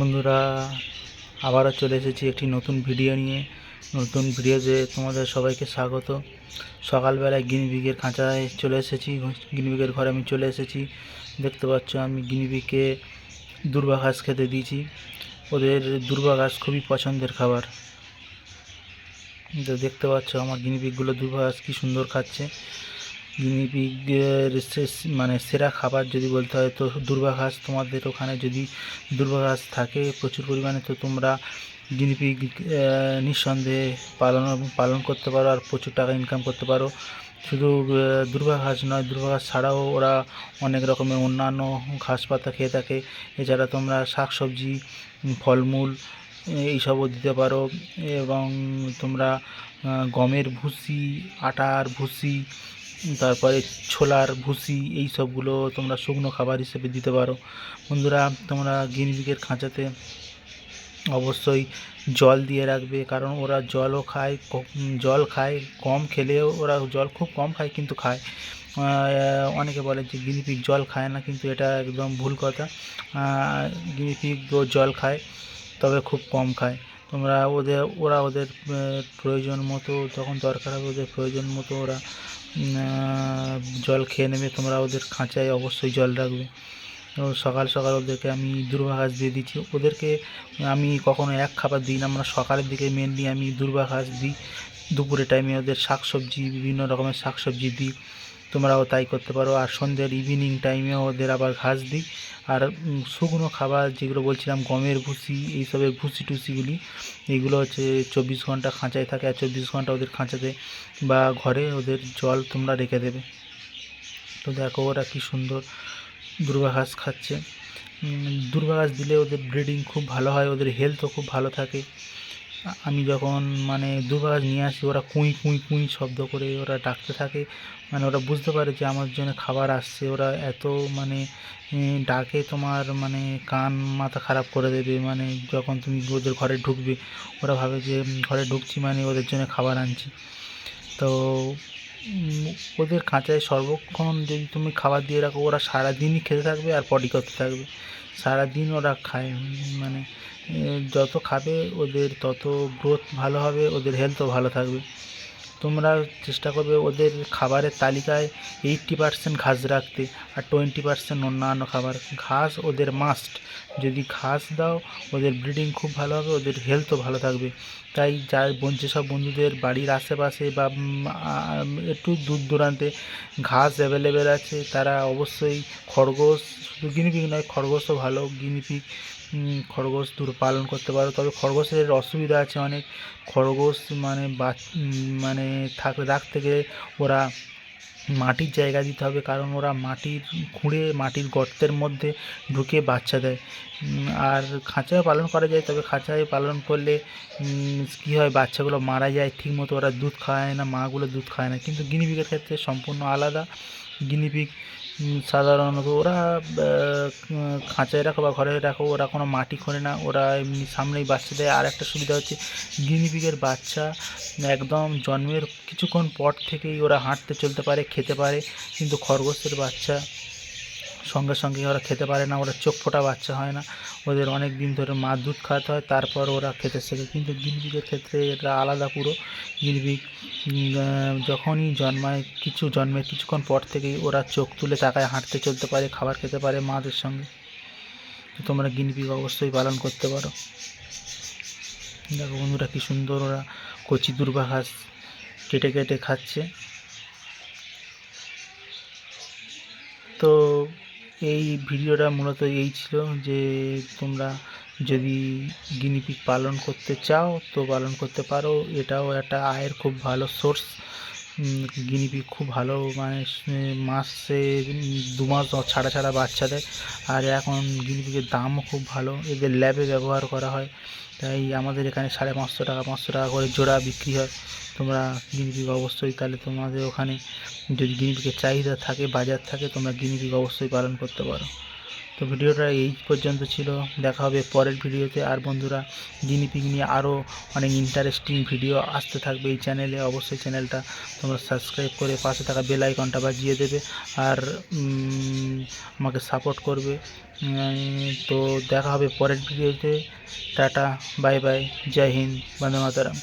বন্ধুরা, আবারও চলে এসেছি একটি নতুন ভিডিও নিয়ে। নতুন ভিডিওতে তোমাদের সবাইকে স্বাগত। সকালবেলায় গিনিবিগের খাঁচায় চলে এসেছি গিনিবিগের ঘরে আমি চলে এসেছি। দেখতে পাচ্ছ আমি গিনিবিগকে দুর্বা ঘাস খেতে দিয়েছি। ওদের দুর্বা ঘাস খুবই পছন্দের খাবার। দেখতে পাচ্ছ আমার গিনিপিগগুলো দুর্বা ঘাস কী সুন্দর খাচ্ছে। গিনিপিগের মানে সেরা খাবার যদি বলতে হয় তো দুর্বা ঘাস তোমাদের ওখানে যদি দুর্বা ঘাস থাকে প্রচুর পরিমাণে তো তোমরা গিনিপিগ নিঃসন্দেহে পালন পালন করতে পারো আর প্রচুর টাকা ইনকাম করতে পারো। শুধু আহ, দুর্বা ঘাস নয় দুর্বা ঘাস ছাড়াও ওরা অনেক রকমের অন্যান্য ঘাস পাতা খেয়ে থাকে। এছাড়া তোমরা শাক সবজি ফলমূল এইসবও দিতে পারো। এবং তোমরা গমের ভুসি আটার ভুসি তারপরে ছোলার ভুসি, এই সবগুলো তোমরা শুকনো খাবার হিসেবে দিতে পারো। বন্ধুরা, তোমরা গিনিপিগের খাঁচাতে অবশ্যই জল দিয়ে রাখবে, কারণ ওরা জলও খায় জল খায়, কম খেলেও ওরা জল খুব কম খায়, কিন্তু খায়। অনেকে বলে যে গিনিপিগ জল খায় না, কিন্তু এটা একদম ভুল কথা। গিনিপিগ জল খায়, তবে খুব কম খায়। তোমরা ওদের, ওরা ওদের প্রয়োজন মতো, যখন দরকার হবে ওদের প্রয়োজন মতো ওরা জল খেয়ে নেবে, তোমরা ওদের খাঁচায় অবশ্যই জল রাখবে। সকাল সকাল ওদেরকে আমি দুর্বা ঘাস দিয়ে দিচ্ছি। ওদেরকে আমি কখনো এক খাবার দিই না, আমরা সকালের দিকে মেনলি আমি দুর্বা ঘাস দিই দুপুরে টাইমে ওদের শাকসবজি, বিভিন্ন রকমের শাকসবজি দিই। তোমরাও তাই করতে পারো। আর সন্ধ্যের ইভিনিং টাইমেও ওদের আবার ঘাস দিই। আর শুকনো খাবার যেগুলো বলছিলাম, গমের ভুসি এইসবের ভুসি টুসিগুলি এইগুলো হচ্ছে চব্বিশ ঘণ্টা খাঁচায় থাকে আর চব্বিশ ঘণ্টা ওদের খাঁচাতে বা ঘরে ওদের জল তোমরা রেখে দেবে। তো দেখো ওরা কী সুন্দর দুর্বাঘাস খাচ্ছে। দুর্বাঘাস ঘাস দিলে ওদের ব্রিডিং খুব ভালো হয়, ওদের হেলথও খুব ভালো থাকে। আমি যখন মানে দুবেলা নিয়ে আসি, ওরা কুঁই কুঁই কুঁই শব্দ করে ওরা ডাকতে থাকে। মানে ওরা বুঝতে পারে যে আমার জন্য খাবার আসছে। ওরা এত মানে ডাকে তোমার মানে কান মাথা খারাপ করে দেবে। মানে যখন তুমি ওদের ঘরে ঢুকবে, ওরা ভাবে যে, ঘরে ঢুকছি মানে ওদের জন্য খাবার আনছি। তো ওদের খাঁচায় সর্বক্ষণ যদি তুমি খাবার দিয়ে রাখো, ওরা সারাদিনই খেতে থাকবে আর পটি করতে থাকবে। সারাদিন ওরা খায় মানে যত খাবে ওদের তত গ্রোথ ভালো হবে, ওদের হেলথও ভালো থাকবে। তোমরা চেষ্টা করবে ওদের খাবারের তালিকায় এইট্টি পার্সেন্ট ঘাস রাখতে আর টোয়েন্টি পার্সেন্ট অন্যান্য খাবার। ঘাস ওদের মাস্ট যদি ঘাস দাও, ওদের ব্রিডিং খুব ভালো হবে, ওদের হেলথও ভালো থাকবে। তাই বন- যেসব বন্ধুদের বাড়ির আশেপাশে বা একটু দূর দূরান্তে ঘাস অ্যাভেলেবেল আছে, তারা অবশ্যই খরগোশ, শুধু গিনিপিগ নয়, খরগোশও ভালো গিনিপিগ খরগোশ দূর পালন করতে পারো। তবে খরগোশের অসুবিধা আছে অনেক। খরগোশ মানে মানে থাকলে রাখতে গেলে ওরা মাটির জায়গা দিতে হবে। কারণ ওরা মাটির খুঁড়ে মাটির গর্তের মধ্যে ঢুকে বাচ্চা দেয়। আর খাঁচায় পালন করা যায়। তবে খাঁচায় পালন করলে কী হয়? বাচ্চাগুলো মারা যায় ঠিকমতো ওরা দুধ খায় না মাগুলো দুধ খায় না। কিন্তু গিনিপিগের ক্ষেত্রে সম্পূর্ণ আলাদা। গিনিপিগ উম, সাধারণত ওরা খাঁচায় রাখো বা ঘরে রাখো, ওরা কোনো মাটি খোঁড়ে না, ওরা এমনি সামনেই বাচ্চা দেয়। আর একটা সুবিধা হচ্ছে গিনিপিগের বাচ্চা একদম জন্মের কিছুক্ষণ পর থেকেই ওরা হাঁটতে চলতে পারে, খেতে পারে, কিন্তু খরগোশের বাচ্চা সঙ্গে সঙ্গে ওরা খেতে পারে না ওরা চোখ ফোটা বাচ্চা হয় না। ওদের অনেক দিন ধরে মা দুধ খাওয়াতে হয় তারপর ওরা খেতে শেখে। কিন্তু গিনিপিগের ক্ষেত্রে এটা আলাদা পুরো। উম, যখনই জন্মায় কিছু জন্মের কিছুক্ষণ পর থেকেই ওরা চোখ তুলে তাকায় হাঁটতে চলতে পারে খাবার খেতে পারে মাদের সঙ্গে। তো তোমরা গিনিপিগ অবশ্যই পালন করতে পারো। দেখো বন্ধুরা কি সুন্দর ওরা কচি দুর্বা ঘাস কেটে কেটে খাচ্ছে। তো এই ভিডিওটা মূলত এই ছিল যে তোমরা যদি গিনিপিক পালন করতে চাও তো পালন করতে পারো। এটাও একটা আয়ের খুব ভালো সোর্স গিনিপিগ খুব ভালো মানে মাসে দু মাস ছাড়া ছাড়া বাচ্চা দেয় আর এখন গিনিপিগের দামও খুব ভালো, এদের ল্যাবে ব্যবহার করা হয়। তাই আমাদের এখানে সাড়ে পাঁচশো টাকা পাঁচশো টাকা করে জোড়া বিক্রি হয়। তোমরা গিনিপিগ অবশ্যই, তাহলে তোমাদের ওখানে যদি গিনিপিগের চাহিদা থাকে, বাজার থাকে, তোমরা গিনিপিগ অবশ্যই পালন করতে পারো। তো ভিডিওটা এই পর্যন্ত ছিল। দেখা হবে পরের ভিডিওতে। আর বন্ধুরা জিনিপিক নিয়ে আরও অনেক ইন্টারেস্টিং ভিডিও আসতে থাকবে এই চ্যানেলে অবশ্যই চ্যানেলটা তোমরা সাবস্ক্রাইব করে পাশে থাকা বেল আইকনটা বাজিয়ে দেবে আর আমাকে সাপোর্ট করবে। তো দেখা হবে পরের ভিডিওতে। টাটা বাই বাই জয় হিন্দ, বন্দে মাতারাম।